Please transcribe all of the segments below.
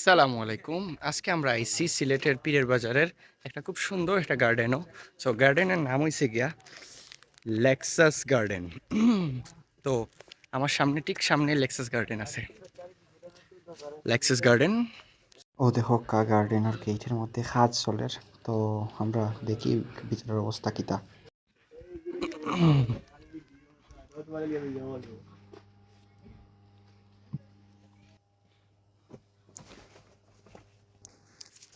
আসসালামু আলাইকুম। আজকে আমরা আইসি সিলেটের পীরের বাজারের একটা খুব সুন্দর একটা গার্ডেনও। সো গার্ডেনের নাম হয়েছে গিয়া লেক্সাস গার্ডেন। তো, আমার সামনে, ঠিক সামনে লেক্সাস গার্ডেন আছে। Lexus garden. ও দেখো, কা গার্ডেন আর গেটের মধ্যে কাজ চলের তো, আমরা দেখি ভিতরের অবস্থা কিতা।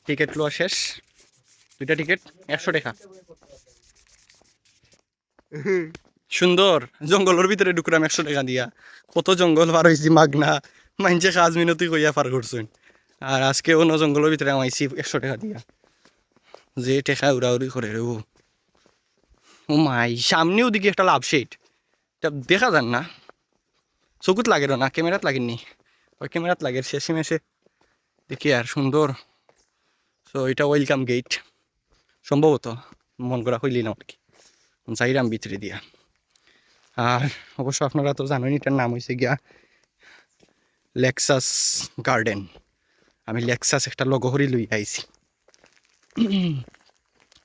টিকিট লওয়া শেষ। দুইটা টিকিট, একশো টাকা। সুন্দর, জঙ্গলের ভিতরে ঢুকলাম একশো টাকা দিয়া। কত জঙ্গল পার হয়েছি মাগনা। মাইনছে কাজ মিনতি কইয়া পার করছেন। আর আজকে অন্য জঙ্গলের ভিতরে আমাইছি একশো টাকা দিয়া। যে টেকা উড়াউড়ি করে রে ও। মাই, সামনে ওদিকে একটা লাভ শেড। এটা দেখা যান না। চকুত লাগে না, ক্যামেরাত লাগেনি ওই ক্যামেরাত লাগে, শেষে মেশে। দেখি আর সুন্দর। সো এটা ওয়েলকাম গেট সম্ভবত মন করা হইলি না আর কি যাইরাম ভিতরে দিয়া। আর অবশ্য আপনারা তো জানেন এটার নাম হয়েছে গিয়া লেক্সাস গার্ডেন আমি লেক্সাস একটা লগো হরি লই আইছি।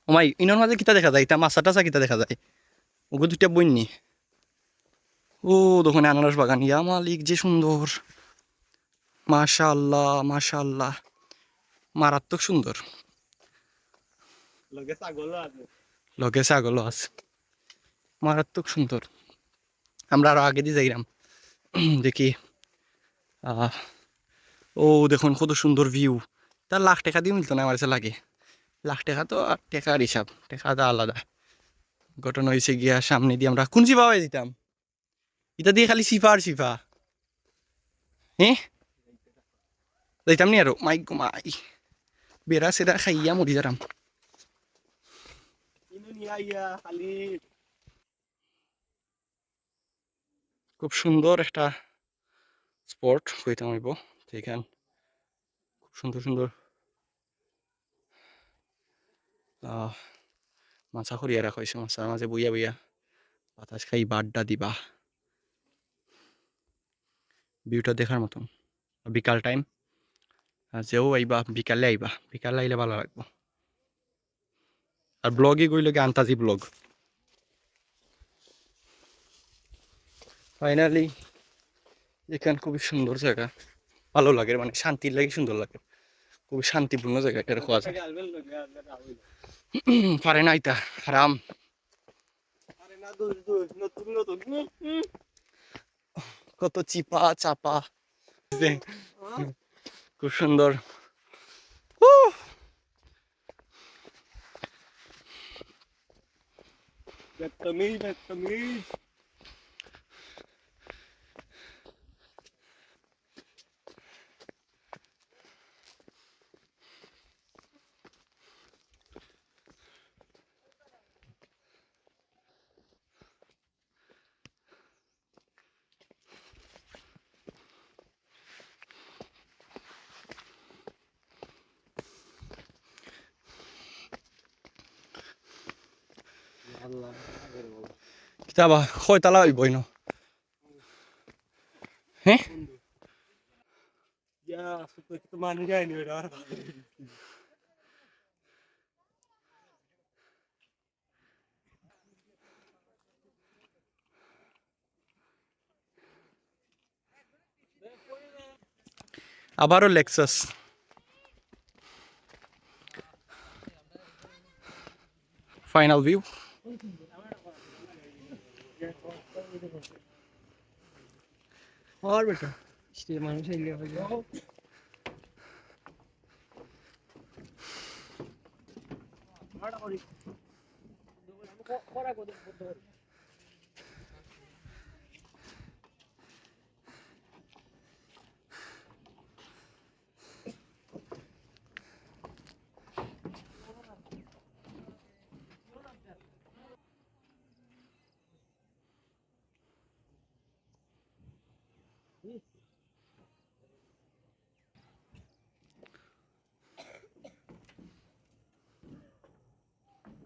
ওমাই ইনর মাঝে কিতা দেখা যায়? এটা মাছা টাছা কিতা দেখা যায়? ওগো দুইটা বইনি ও, দোকানে আনারস বাগান। ইয়া মালিক, যে সুন্দর। মাশা আল্লাহ মাশা আল্লাহ মারাত্মক সুন্দর। লগে ছাগলও আছে। মারাত্মক সুন্দর। আমরা আরও আগে দিয়ে যাইলাম। দেখি ও দেখুন কত সুন্দর ভিউ তার লাখ টাকা দিয়ে মিলতো না আমার কাছে লাগে? লাখ টাকা তো আর টাকার হিসাব টাকা তো আলাদা। ঘটনা হয়েছে গিয়া সামনে দিয়ে আমরা কোন সিফা হয়ে দিতাম। এটা দিয়ে খালি সিফা আর সিফা। হ্যাঁ যাইতাম নি আরও? মাই গো মাই। বেড়া সেরা খাইয়া মরি যারাম খুব সুন্দর একটা স্পট হইতাম হইব যেখান খুব সুন্দর সুন্দর। মাছা করিয়া রাখা হয়েছে মাছার মাঝে বইয়া বইয়া বাতাস খাই, বাড্ডা দিবা। ভিউটা দেখার মতন। বিকাল টাইম যেও আইবা বিকালে আইবা বিকালে আইলে ভালো লাগবো। আর ব্লগে গইলে আন্তাজি ব্লগ ফাইনালি এখান খুবই সুন্দর জায়গা। ভালো লাগে মানে শান্তির লাগে সুন্দর লাগে। খুবই শান্তিপূর্ণ জায়গা এটা খোয়া যায় পারে না ইতা আরাম কত চিপা চাপা। খুব সুন্দর। উহ! কিতাবা কয়তালা হইব ইন হ্যাঁ মানুষ যায়নি ওটা আবারও লেক্সাস ফাইনাল ভিউ আর বেটা সে মানুষ এলে হয়ে যাও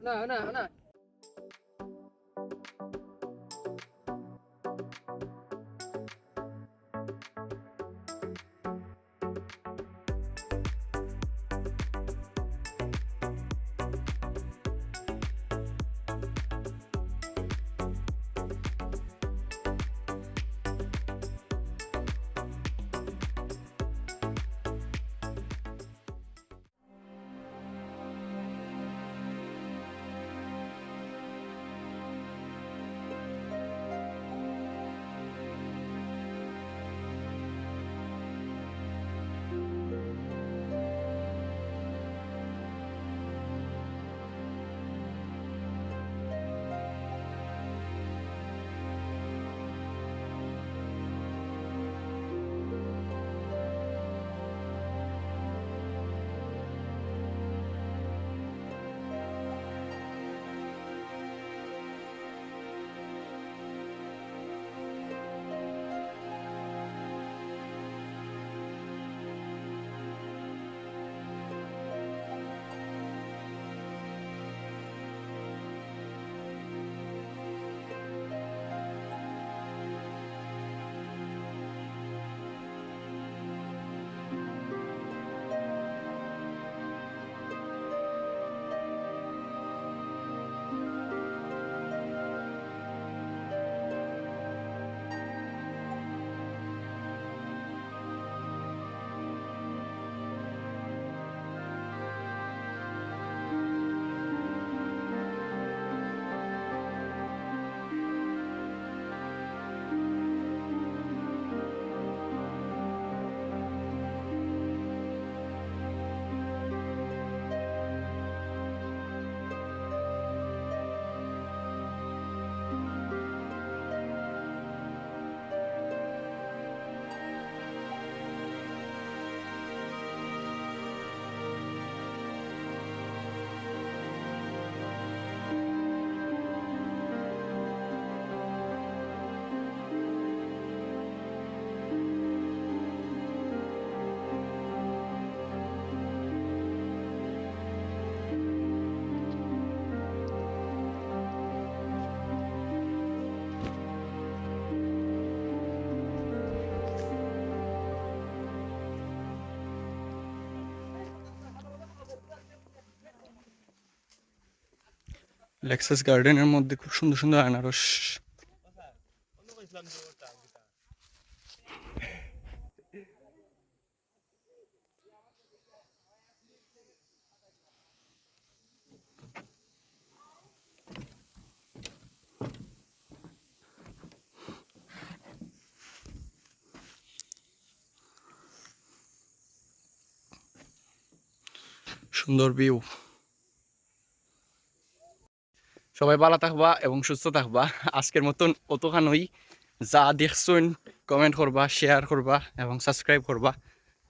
না না না লেক্সাস গার্ডেনের মধ্যে খুব সুন্দর সুন্দর আনারস। সুন্দর ভিউ সবাই ভালো থাকবা এবং সুস্থ থাকবা। আজকের মতন অতখানই। যা দেখছেন কমেন্ট করবা শেয়ার করবা এবং সাবস্ক্রাইব করবা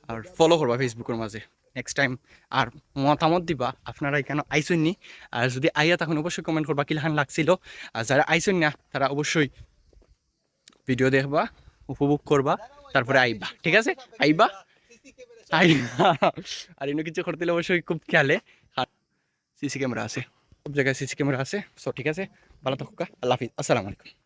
আর ফলো করবা ফেসবুকের মাঝে। নেক্সট টাইম আর মতামত দিবা আপনারা এখানে আইসেন নি আর যদি আইয়া তখন অবশ্যই কমেন্ট করবা কিলাখান লাগছিল। আর যারা আইসেন না, তারা অবশ্যই ভিডিও দেখবা, উপভোগ করবা, তারপরে আইবা। ঠিক আছে? আইবা? আইবা। আর এনে কিছু করতে অবশ্যই খুব খেয়ালে। আর সিসি ক্যামেরা আছে। সব জায়গায় সিসি ক্যামেরা আছে। সো ঠিক আছে? ভালো থাকুক আল্লাহ হাফিজ। আসসালামু আলাইকুম।